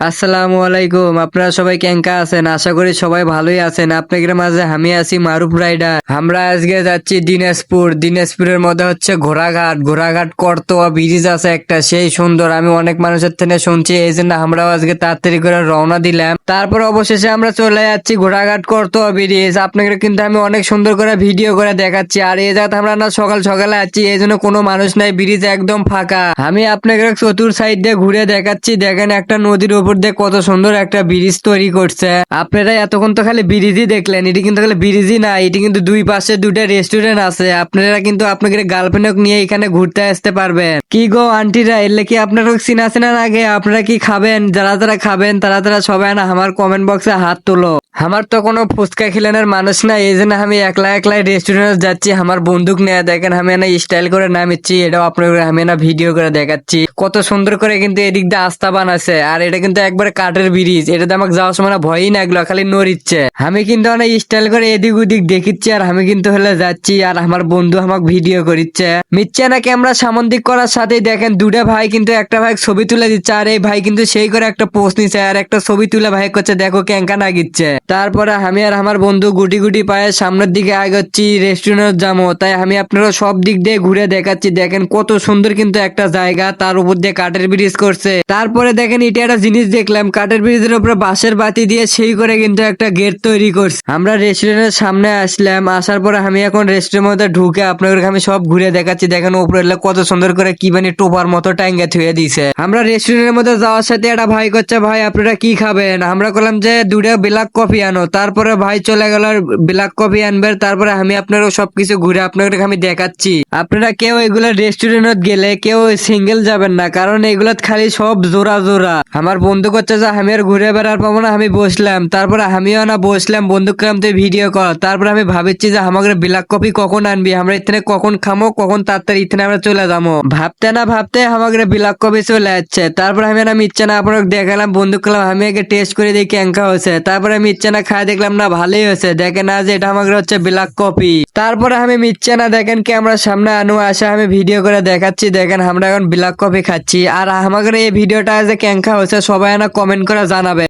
আসসালামু আলাইকুম। আপনারা সবাই কেঙ্কা আছেন? আশা করি সবাই ভালোই আছেন। আপনাদের মাঝে আমি আছি মারুফ রাইডার। আমরা আজকে যাচ্ছি দিনাজপুর। দিনাজপুরের মধ্যে হচ্ছে ঘোড়াঘাট। ঘোড়াঘাট করতোয়া ব্রিজ আছে একটা। সেই সুন্দর। আমি অনেক মানুষের থেকে শুনছি। এই জন্য আমরাও আজকে তাড়াতাড়ি করে রওনা দিলাম। তারপর অবশেষে আমরা চলে যাচ্ছি ঘোড়াঘাট করতোয়া ব্রিজ আপনাদের কিন্তু আমি অনেক সুন্দর করে ভিডিও করে দেখাচ্ছি। আর এই জায়গাতে আমরা না সকাল সকালে আছি। এই জন্য কোনো মানুষ নাই। ব্রিজ একদম ফাঁকা। আমি আপনাদের চতুর সাইড দিয়ে ঘুরে দেখাচ্ছি। দেখেন একটা নদীর উপর দিয়ে কত সুন্দর একটা ব্রিজ তৈরি করছে। আপনারা এতক্ষণ তো খালি ব্রিজই দেখলেন, এটি কিন্তু খালি ব্রিজই না, এটি কিন্তু দুই পাশে দুটা রেস্টুরেন্ট আছে। আপনারা কিন্তু আপনাদের গার্লফ্রেন্ড নিয়ে এখানে ঘুরতে আসতে পারবেন। কি গো আন্টিরা এলে কি আপনারা চিনা চিনা আগে আপনারা কি খাবেন? যারা যারা খাবেন, তারা তারা সবাই না আমার কমেন্ট বক্সে হাত তোলো। আমার তো কোনো ফুচকা খিলানোর মানুষ না এই জন্য আমি একলা একলাই রেস্টুরেন্টে যাচ্ছি। আমার বন্দুক নিয়ে দেখেন, আমি না স্টাইল করে নামিচ্ছি, এটাও আপনার আমি না ভিডিও করে দেখাচ্ছি। কত সুন্দর করে কিন্তু এদিক দিয়ে আস্থা বানাচ্ছে, আর এটা কিন্তু একবারে কাঠের ব্রিজ, এটাতে আমাকে যাওয়ার সময় ভয়ই লাগল, খালি নড়িচ্ছে। আমি কিন্তু অনেক স্টাইল করে এদিক ওদিক দেখিচ্ছি, আর আমি কিন্তু হলে যাচ্ছি, আর আমার বন্ধু আমাকে ভিডিও করিচ্ছে। মিথ্যা না ক্যামেরা সামন্দিক করার সাথেই দেখেন, দুটা ভাই কিন্তু একটা ভাই ছবি তুলে দিচ্ছে, আর এই ভাই কিন্তু সেই করে একটা পোস্ট নিচ্ছে আর একটা ছবি তুলে ভাই করছে দেখো ক্যাঙ্কা না গিচ্ছে তারপরে আমি আর আমার বন্ধু গুটি গুটি পায়ে সামনের দিকে আগাচ্ছি রেস্টুরেন্ট যাব। তাই আমি আপনারা সব দিক দিয়ে ঘুরে দেখাচ্ছি। দেখেন কত সুন্দর কিন্তু একটা জায়গা, তার উপর দিয়ে কাঠের ব্রিজ করছে। তারপরে দেখেন এটা একটা জিনিস দেখলাম, কাঠের ব্রিজের উপরে বাঁশের বাতি দিয়ে সেই করে কিন্তু একটা গেট তৈরি করছে। আমরা রেস্টুরেন্টের সামনে আসলাম, আসার পরে আমি এখন রেস্টুরেন্টের মধ্যে ঢুকে আপনাদেরকে আমি সব ঘুরে দেখাচ্ছি। দেখেন উপরে কত সুন্দর করে কি মানে টোপার মতো টাঙ্গে থুয়ে দিছে আমরা রেস্টুরেন্টের মধ্যে যাওয়ার সাথে একটা ভাই করছে, ভাই, আপনারা কি খাবেন? আমরা করলাম যে দুটা ব্ল্যাক কফি আনো তারপরে ভাই চলে গেল ব্ল্যাক কফি আনবে তারপরে আমি আপনারও সবকিছু ঘুরে আপনাদের আমি দেখাচ্ছি। আপনারা কেউ এগুলা রেস্টুরেন্টত গেলে কেউ সিঙ্গেল যাবেন না, কারণ এগুলা খালি সব জোড়া জোড়া। আমার বন্ধু করছে যে, আমি আর ঘুরে বেড়ার পাবো না, আমি বসলাম। তারপরে আমিও না বসলাম, বন্ধু কালাম তুই ভিডিও কর তারপরে আমি ভাবছি যে, আমাকে ব্ল্যাক কফি কখন আনবি? আমরা ইথনে কখন খামো? কখন তাড়াতাড়ি ইথনে আমরা চলে যাব ভাবতে না ভাবতে আমাকে ব্ল্যাক কফি চলে যাচ্ছে তারপরে আমি না ইচ্ছে না আপনাকে দেখালাম, বন্ধু কালাম আমি আগে টেস্ট করে দেখি ক্যাঙ্কা হয়েছে। তারপরে আমি ইচ্ছে খায় খাই দেখলাম না, ভালোই হয়েছে। দেখেন না যে এটা আমাকে হচ্ছে ব্ল্যাক কপি তারপরে আমি মিচ্ছে না দেখেন আমরা সামনে আনু, আসা আমি ভিডিও করে দেখাচ্ছি। দেখেন আমরা এখন ব্ল্যাক কপি খাচ্ছি। আর আমাদের এই ভিডিওটা যে ক্যাঙ্কা হয়েছে, সবাই না কমেন্ট করে জানাবে।